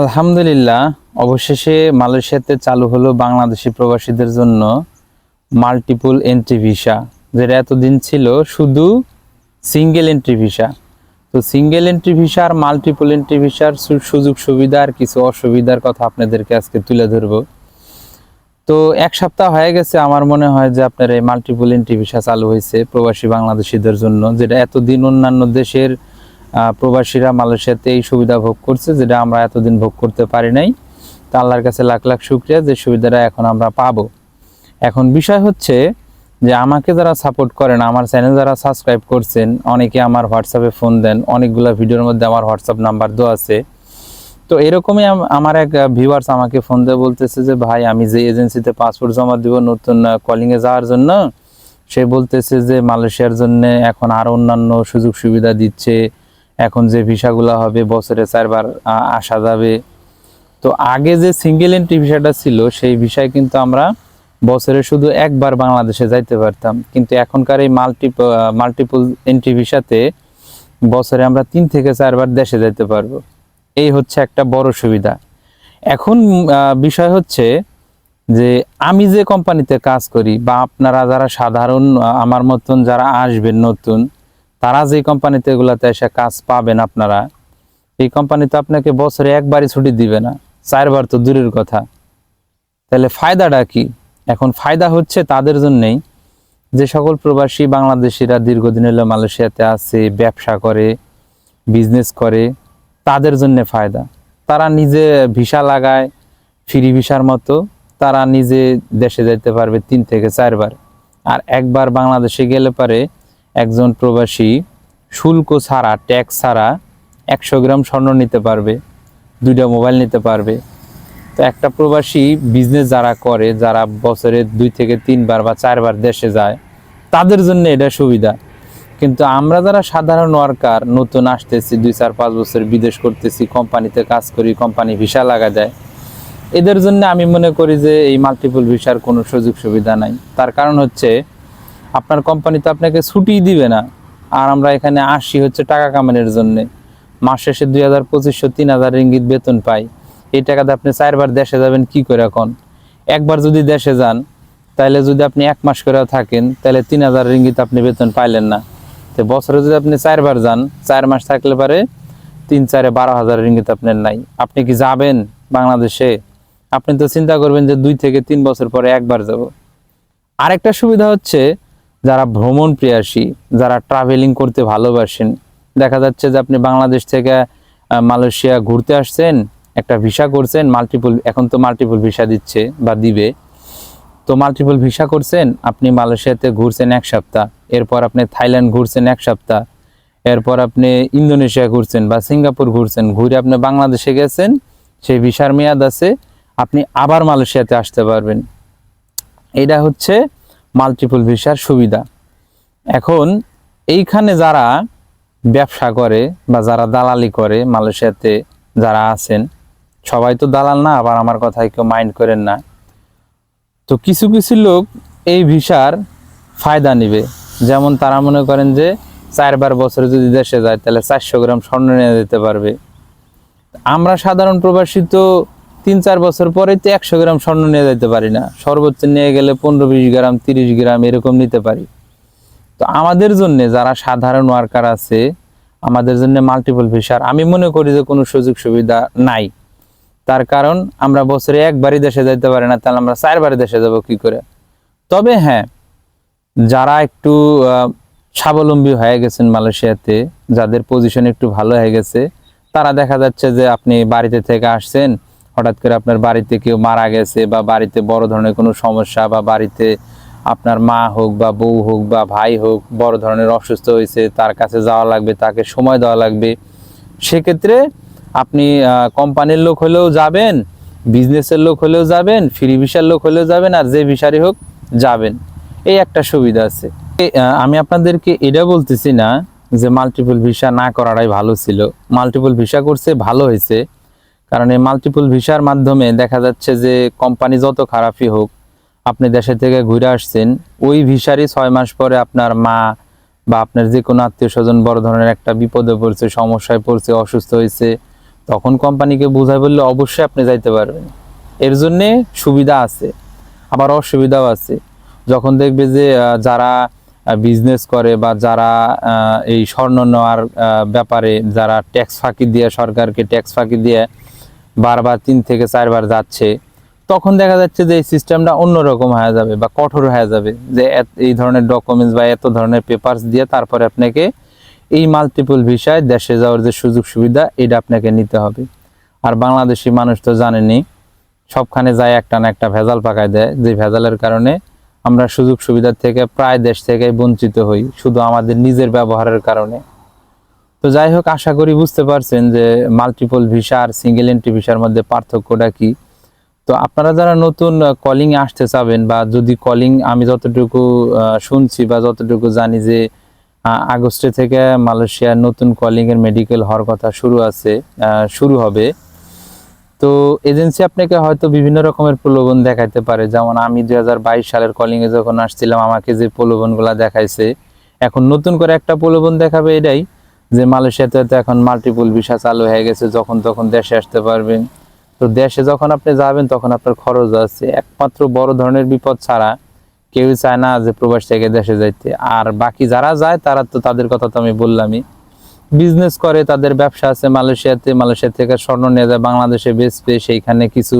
আলহামদুলিল্লাহ, অবশেষে মালয়েশিয়াতে চালু হলো বাংলাদেশি প্রবাসীদের জন্য মাল্টিপল এন্ট্রি ভিসা যেটা এতদিন ছিল শুধু সিঙ্গেল এন্ট্রি ভিসা তো সিঙ্গেল এন্ট্রি ভিসা আর মাল্টিপল এন্ট্রি ভিসার সুযোগ সুবিধা আর কিছু অসুবিধার কথা আপনাদেরকে আজকে তুলে ধরবো। তো এক সপ্তাহ হয়ে গেছে, আমার মনে হয় যে আপনার এই মাল্টিপল এন্ট্রি ভিসা চালু হয়েছে প্রবাসী বাংলাদেশিদের জন্য, যেটা এতদিন অন্যান্য দেশের প্রবাসীরা মালয়েশিয়াতে এই সুবিধা ভোগ করছে, যেটা আমরা এতদিন ভোগ করতে পারি নাই। তা আল্লাহর কাছে লাখ লাখ শুক্রিয়া, যে সুবিধাটা এখন আমরা পাবো। এখন বিষয় হচ্ছে যে আমাকে যারা সাপোর্ট করেন, আমার চ্যানেল যারা সাবস্ক্রাইব করছেন, অনেকে আমার হোয়াটসঅ্যাপে ফোন দেন, অনেকগুলো ভিডিওর মধ্যে আমার হোয়াটসঅ্যাপ নাম্বার দেওয়া আছে। তো এরকমই আমার এক ভিউয়ার্স আমাকে ফোন দিয়ে বলতেছে যে, ভাই, আমি যে এজেন্সিতে পাসপোর্ট জমা দিব, নতুন কলিংয়ে যাওয়ার জন্য? সে বলতেছে যে, মালয়েশিয়ার জন্য এখন আরও অন্যান্য সুযোগ সুবিধা দিচ্ছে এখন যে ভিসাগুলো হবে, বছরে চারবার আসা যাবে। তো আগে যে সিঙ্গেল এন্ট্রি ভিসাটা ছিল, সেই ভিসায় কিন্তু আমরা বছরে শুধু একবার বাংলাদেশে যাইতে পারতাম। কিন্তু এখনকার এই মাল্টি মাল্টিপল এন্ট্রি ভিসাতে বছরে আমরা তিন থেকে চারবার দেশে যাইতে পারব। এই হচ্ছে একটা বড় সুবিধা। এখন বিষয় হচ্ছে যে আমি যে কোম্পানিতে কাজ করি, বা আপনারা যারা সাধারণ আমার মতন যারা আসবেন নতুন তারা যে কোম্পানিতে এগুলাতে এসে কাজ পাবেন আপনারা, এই কোম্পানি তো আপনাকে বছরে একবারই ছুটি দিবে না, চারবার তো দূরের কথা। তাহলে ফায়দাটা কি? এখন ফায়দা হচ্ছে তাদের জন্যেই যে সকল প্রবাসী বাংলাদেশিরা দীর্ঘদিন হলো মালয়েশিয়াতে আছে, ব্যবসা করে বিজনেস করে, তাদের জন্য ফায়দা। তারা নিজে ভিসা লাগায় ফ্রি ভিসার মতো, তারা নিজে দেশে যেতে পারবে তিন থেকে চারবার। আর একবার বাংলাদেশে গেলে পারে একজন প্রবাসী শুল্ক ছাড়া, ট্যাক্স ছাড়া একশো গ্রাম স্বর্ণ নিতে পারবে, দুইটা মোবাইল নিতে পারবে। তো একটা প্রবাসী বিজনেস যারা করে, যারা বছরে দুই থেকে তিনবার বা চারবার দেশে যায়, তাদের জন্য এটা সুবিধা। কিন্তু আমরা যারা সাধারণ ওয়ার্কার নতুন আসতেছি, দুই চার পাঁচ বছর বিদেশ করতেছি, কোম্পানিতে কাজ করি, কোম্পানি ভিসা লাগা দেয়, এদের জন্য আমি মনে করি যে এই মাল্টিপল ভিসার কোনো সুযোগ সুবিধা নাই। তার কারণ হচ্ছে আপনার কোম্পানি তো আপনাকে ছুটি দিবে না। আর আমরা এখানে আসি হচ্ছে টাকা কামানোর জন্য। মাস শেষে দুই হাজার পঁচিশশো তিন হাজার রিঙ্গিত বেতন পাই। এই টাকাতে আপনি চারবার দেশে যাবেন কি করে এখন? একবার যদি দেশে যান তাহলে যদি আপনি এক মাস করে থাকেন তাহলে তিন হাজার রিঙ্গিত আপনি বেতন পাইলেন না। তো বছরে যদি আপনি চারবার যান, চার মাস থাকলে পারে তিন, চারে বারো হাজার রিঙ্গিত আপনার নাই। আপনি কি যাবেন বাংলাদেশে? আপনি তো চিন্তা করবেন যে দুই থেকে তিন বছর পরে একবার যাব। আরেকটা সুবিধা হচ্ছে যারা ভ্রমণ প্রিয়াসী, যারা ট্রাভেলিং করতে ভালোবাসেন, দেখা যাচ্ছে যে আপনি বাংলাদেশ থেকে মালয়েশিয়া ঘুরতে আসছেন, একটা ভিসা করছেন মাল্টিপল এখন তো মাল্টিপল ভিসা দিচ্ছে বা দিবে। তো মাল্টিপল ভিসা করছেন, আপনি মালয়েশিয়াতে ঘুরছেন এক সপ্তাহ, এরপর আপনি থাইল্যান্ড ঘুরছেন এক সপ্তাহ, এরপর আপনি ইন্দোনেশিয়া ঘুরছেন বা সিঙ্গাপুর ঘুরছেন, ঘুরে আপনি বাংলাদেশে গেছেন, সেই ভিসার মেয়াদ আছে, আপনি আবার মালয়েশিয়াতে আসতে পারবেন। এটা হচ্ছে মাল্টিপল ভিসার সুবিধা। এখন এইখানে যারা ব্যবসা করে বা যারা দালালি করে মালয়েশিয়াতে যারা আছেন, সবাই তো দালাল না, আবার আমার কথায় কেউ মাইন্ড করেন না। তো কিছু কিছু লোক এই ভিসার ফায়দা নিবে। যেমন তারা মনে করেন যে চারবার বছরে যদি দেশে যায়, তাহলে চারশো গ্রাম স্বর্ণ নিয়ে যেতে পারবে। আমরা সাধারণ প্রবাসী তো তিন চার বছর পরে তো একশো গ্রাম স্বর্ণ নিয়ে যেতে পারি না। সর্বোচ্চ নিয়ে গেলে পনেরো বিশ গ্রাম, তিরিশ গ্রাম এরকম নিতে পারি। তো আমাদের জন্য যারা সাধারণ ওয়ার্কার আছে, আমাদের জন্য মাল্টিপল ভিসার আমি মনে করি যে কোনো সুযোগ সুবিধা নাই। তার কারণ আমরা বছরে একবারই দেশে যাইতে পারি না, তাহলে আমরা চারবারে দেশে যাব কি করে? তবে হ্যাঁ যারা একটু স্বাবলম্বী হয়ে গেছেন মালয়েশিয়াতে, যাদের পজিশন একটু ভালো হয়ে গেছে, তারা দেখা যাচ্ছে যে আপনি বাড়িতে থেকে আসছেন হঠাৎ করে আপনার বাড়িতে কেউ মারা গেছে বা বাড়িতে বড় ধরনের কোনো সমস্যা বা বাড়িতে আপনার মা হোক বা বউ হোক বা ভাই হোক বড় ধরনের অসুস্থ হয়েছে, তার কাছে যাওয়া লাগবে, তাকে সময় দেওয়া লাগবে, সেক্ষেত্রে আপনি কোম্পানির লোক হলেও যাবেন, বিজনেসের লোক হলেও যাবেন, ফ্রি ভিসার লোক হলেও যাবেন আর যে ভিসারই হোক যাবেন। এই একটা সুবিধা আছে। আমি আপনাদেরকে এটা বলতেছি না যে মাল্টিপল ভিসা না করাটাই ভালো ছিল। মাল্টিপল ভিসা করছে, ভালো হয়েছে। কারণ এই মাল্টিপল ভিসার মাধ্যমে দেখা যাচ্ছে যে কোম্পানি যত খারাপই হোক, আপনি দেশে থেকে ঘুরে আসছেন, ওই ভিসারই ছয় মাস পরে আপনার মা বা আপনার যে কোনো আত্মীয় স্বজন বড় ধরনের একটা বিপদে পড়ছে, সমস্যায় পড়ছে, অসুস্থ হয়েছে, তখন কোম্পানিকে বুঝাই বললে অবশ্যই আপনি যাইতে পারবেন। এর জন্যে সুবিধা আছে, আবার অসুবিধাও আছে। যখন দেখবে যে যারা বিজনেস করে বা যারা এই স্বর্ণ নেওয়ার ব্যাপারে যারা ট্যাক্স ফাঁকি দিয়ে, সরকারকে ট্যাক্স ফাঁকি দিয়ে বারবার তিন থেকে চারবার যাচ্ছে, তখন দেখা যাচ্ছে যে এই সিস্টেমটা অন্যরকম হয়ে যাবে বা কঠোর হয়ে যাবে, যে এই ধরনের ডকুমেন্টস বা এত ধরনের পেপারস দিয়ে তারপরে আপনাকে এই মাল্টিপল ভিসায় দেশে যাওয়ার যে সুযোগ সুবিধা, এটা আপনাকে নিতে হবে। আর বাংলাদেশি মানুষ তো জানেনি সবখানে যায় একটা না একটা ভেজাল পাকায় দেয়, যে ভেজালের কারণে আমরা সুযোগ সুবিধা থেকে প্রায় দেশ থেকে বঞ্চিত হই, শুধু আমাদের নিজের ব্যবহারের কারণে। তো যাই হোক, আশা করি বুঝতে পারছেন যে মাল্টিপল ভিসা আর সিঙ্গেল এন্ট্রি ভিসার মধ্যে পার্থক্যটা কি। তো আপনারা যারা নতুন কলিং আসতে চাবেন বা যদি কলিং আমি যতটুকু শুনছি বা যতটুকু জানি যে আগস্টে থেকে মালয়েশিয়ার নতুন কলিং এর মেডিকেল হওয়ার কথা শুরু আছে শুরু হবে। তো এজেন্সি আপনাকে হয়তো বিভিন্ন রকমের প্রলোভন দেখাইতে পারে। যেমন আমি দুই হাজার বাইশ সালের কলিং এ যখন আসছিলাম, আমাকে যে প্রলোভনগুলা দেখাইছে, এখন নতুন করে একটা প্রলোভন দেখাবে এটাই। যে মালয়েশিয়াতে তো এখন মাল্টিপল ভিসা চালু হয়ে গেছে, যখন তখন দেশে আসতে পারবেন। তো দেশে যখন আপনি যাবেন, তখন আপনার খরচ আছে। একমাত্র বড় ধরনের বিপদ ছাড়া কেউ চায় না যে প্রবাস থেকে দেশে যাইতে। আর বাকি যারা যায়, তারা তো তাদের কথা তো আমি বললামই। বিজনেস করে, তাদের ব্যবসা আছে মালয়েশিয়াতে। মালয়েশিয়া থেকে স্বর্ণ নিয়ে যায়, বাংলাদেশে বেচবে, সেইখানে কিছু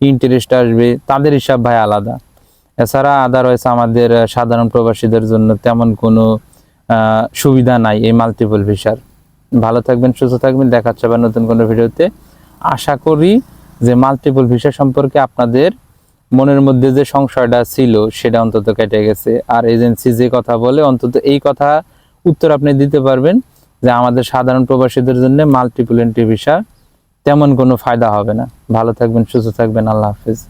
ইন্টারেস্ট আসবে। তাদের হিসাব ভাই আলাদা। এছাড়া আদারওয়াইজ আমাদের সাধারণ প্রবাসীদের জন্য তেমন কোনো সুবিধা নাই এই মাল্টিপল ভিসার ভালো থাকবেন, সুস্থ থাকবেন, দেখা হচ্ছে আবার নতুন কোনো ভিডিওতে। আশা করি যে মাল্টিপল ভিসা সম্পর্কে আপনাদের মনের মধ্যে যে সংশয়টা ছিল, সেটা অন্তত কেটে গেছে। আর এজেন্সি যে কথা বলে, অন্তত এই কথা উত্তর আপনি দিতে পারবেন যে আমাদের সাধারণ প্রবাসীদের জন্য মাল্টিপল এন্ট্রি ভিসা তেমন কোনো ফায়দা হবে না। ভালো থাকবেন, সুস্থ থাকবেন, আল্লাহ হাফিজ।